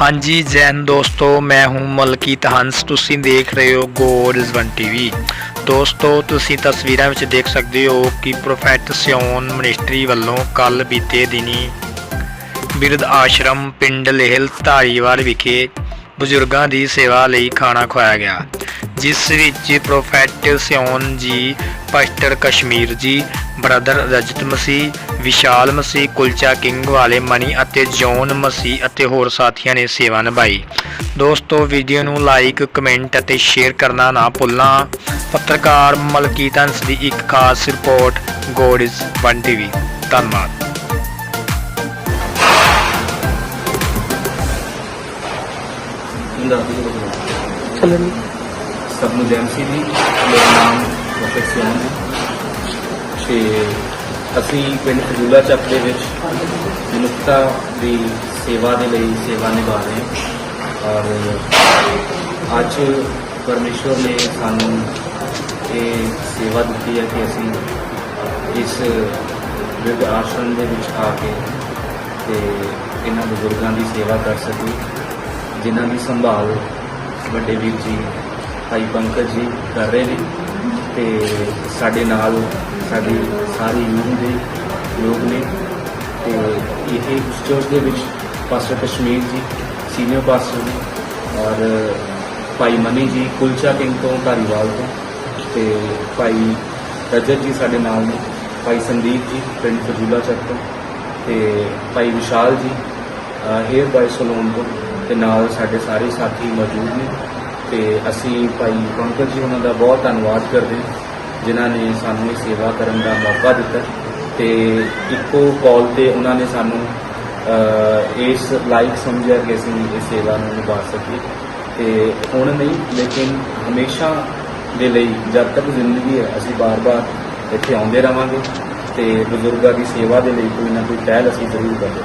ਹਾਂਜੀ, ਜੈਨ ਦੋਸਤੋ, ਮੈਂ ਹੂੰ ਮਲਕੀਤ ਹੰਸ। ਤੁਸੀਂ ਦੇਖ ਰਹੇ ਹੋ ਗੋਡਸ 1 ਟੀਵੀ ਦੋਸਤੋ, ਤੁਸੀਂ ਤਸਵੀਰਾਂ ਵਿੱਚ ਦੇਖ ਸਕਦੇ ਹੋ ਕਿ ਪ੍ਰੋਫੈਟ ਸਿਓਨ ਮਿਨਿਸਟਰੀ ਵੱਲੋਂ ਕੱਲ ਬੀਤੇ ਦਿਨੀ ਬਿਰਧ ਆਸ਼ਰਮ ਪਿੰਡ ਲੇਹਲ ਧਾਰੀਵਾਲ ਵਿਖੇ ਬਜ਼ੁਰਗਾਂ ਦੀ ਸੇਵਾ ਲਈ ਖਾਣਾ ਖਵਾਇਆ ਗਿਆ, ਜਿਸ ਵਿੱਚ ਪ੍ਰੋਫੈਟ ਸਿਓਨ ji, pastor Kashmir ji, brother Rajat Masih, Vishal Masih, kulcha king ਵਾਲੇ ਮਨੀ ਅਤੇ ਜੌਨ ਮਸੀਹ ਅਤੇ ਹੋਰ ਸਾਥੀਆਂ ਨੇ ਸੇਵਾ ਨਿਭਾਈ। ਦੋਸਤੋ, ਵੀਡੀਓ ਨੂੰ ਲਾਈਕ ਕਮੈਂਟ ਅਤੇ ਸ਼ੇਅਰ ਕਰਨਾ ਨਾ ਭੁੱਲਣਾ। ਪੱਤਰਕਾਰ ਮਲਕੀਤ ਹੰਸ ਦੀ ਇੱਕ ਖਾਸ ਰਿਪੋਰਟ, ਗੋਡ ਇਜ਼ 1 ਟੀਵੀ। ਧੰਨਵਾਦ। ਚੱਲਣੀ ਸਭ ਨੂੰ ਜੈਮ ਸੀ ਜੀ। ਮੇਰਾ ਨਾਮ ਪ੍ਰੋਫੈਸਰ ਸਿਆਨ ਜੀ। ਤੇ ਅਸੀਂ ਪਿੰਡ ਖਜੂਲਾ ਚੱਕ ਦੇ ਵਿੱਚ ਮਨੁੱਖਤਾ ਦੀ ਸੇਵਾ ਦੇ ਲਈ ਸੇਵਾ ਨਿਭਾ ਰਹੇ ਹਾਂ। ਔਰ ਅੱਜ ਪਰਮੇਸ਼ਵਰ ਨੇ ਸਾਨੂੰ ਇਹ ਸੇਵਾ ਦਿੱਤੀ ਹੈ ਕਿ ਅਸੀਂ ਇਸ ਬਿਰਧ ਆਸ਼ਰਮ ਦੇ ਵਿੱਚ ਆ ਕੇ ਤੇ ਇਹਨਾਂ ਬਜ਼ੁਰਗਾਂ ਦੀ ਸੇਵਾ ਕਰ ਸਕੀਏ। ਜਿਨ੍ਹਾਂ ਦੀ ਸੰਭਾਲ ਵੱਡੇ ਵੀਰ ਜੀ, ਭਾਈ ਪੰਕਜ ਜੀ ਕਰ ਰਹੇ ਨੇ ਤੇ ਸਾਡੇ ਨਾਲ ਸਾਡੀ ਸਾਰੀ ਯੂਨ ਦੇ ਲੋਕ ਨੇ ਤੇ ਇਹ ਉਸ ਚਰਚ ਦੇ ਵਿੱਚ ਪਾਸਟਰ ਕਸ਼ਮੀਰ ਜੀ ਸੀਨੀਅਰ ਪਾਸਟਰ ਨੇ ਔਰ ਭਾਈ ਮਨੀ ਜੀ, ਕੁਲਚਾ ਕਿੰਗ ਤੋਂ ਧਾਰੀਵਾਲ ਤੋਂ ਤੇ ਭਾਈ ਰਜਤ ਜੀ ਸਾਡੇ ਨਾਲ ਨੇ, ਭਾਈ ਸੰਦੀਪ ਜੀ ਪਿੰਡ ਫਜੂਲਾ ਚੱਕ ਤੋਂ ਤੇ ਭਾਈ ਵਿਸ਼ਾਲ ਜੀ ਹੇਅਰ ਬਾਈ ਸਲੋਨ ਤੋਂ ਤੇ ਨਾਲ ਸਾਡੇ ਸਾਰੇ ਸਾਥੀ ਮੌਜੂਦ ਨੇ ਤੇ ਅਸੀਂ ਭਾਈ ਪੰਕਜ ਜੀ ਉਹਨਾਂ ਦਾ ਬਹੁਤ ਧੰਨਵਾਦ ਕਰਦੇ ਹਾਂ, ਜਿਨ੍ਹਾਂ ਨੇ ਸਾਨੂੰ ਇਹ ਸੇਵਾ ਕਰਨ ਦਾ ਮੌਕਾ ਦਿੱਤਾ ਤੇ ਇੱਕੋ ਕਾਲ ਤੇ ਉਹਨਾਂ ਨੇ ਸਾਨੂੰ ਇਸ ਲਾਇਕ ਸਮਝਿਆ ਕਿ ਅਸੀਂ ਇਹ ਸੇਵਾ ਨੂੰ ਨਿਭਾ ਸਕੀਏ। ਤੇ ਹੁਣ ਨਹੀਂ, ਲੇਕਿਨ ਹਮੇਸ਼ਾ ਦੇ ਲਈ ਜਦ ਤੱਕ ਜ਼ਿੰਦਗੀ ਹੈ, ਅਸੀਂ ਬਾਰ-ਬਾਰ ਇੱਥੇ ਆਉਂਦੇ ਰਵਾਂਗੇ ਤੇ ਬਜ਼ੁਰਗਾਂ ਦੀ ਸੇਵਾ ਦੇ ਲਈ ਕੋਈ ਨਾ ਕੋਈ ਪਹਿਲ ਅਸੀਂ ਜ਼ਰੂਰ ਕਰਾਂਗੇ